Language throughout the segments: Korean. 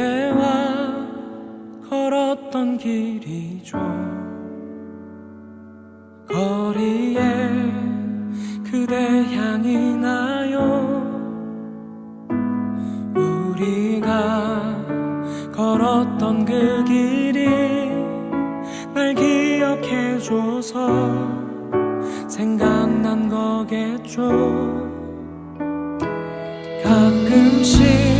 그대와 걸었던 길이죠. 거리에 그대 향이 나요. 우리가 걸었던 그 길이 날 기억해줘서 생각난 거겠죠. 가끔씩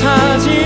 사진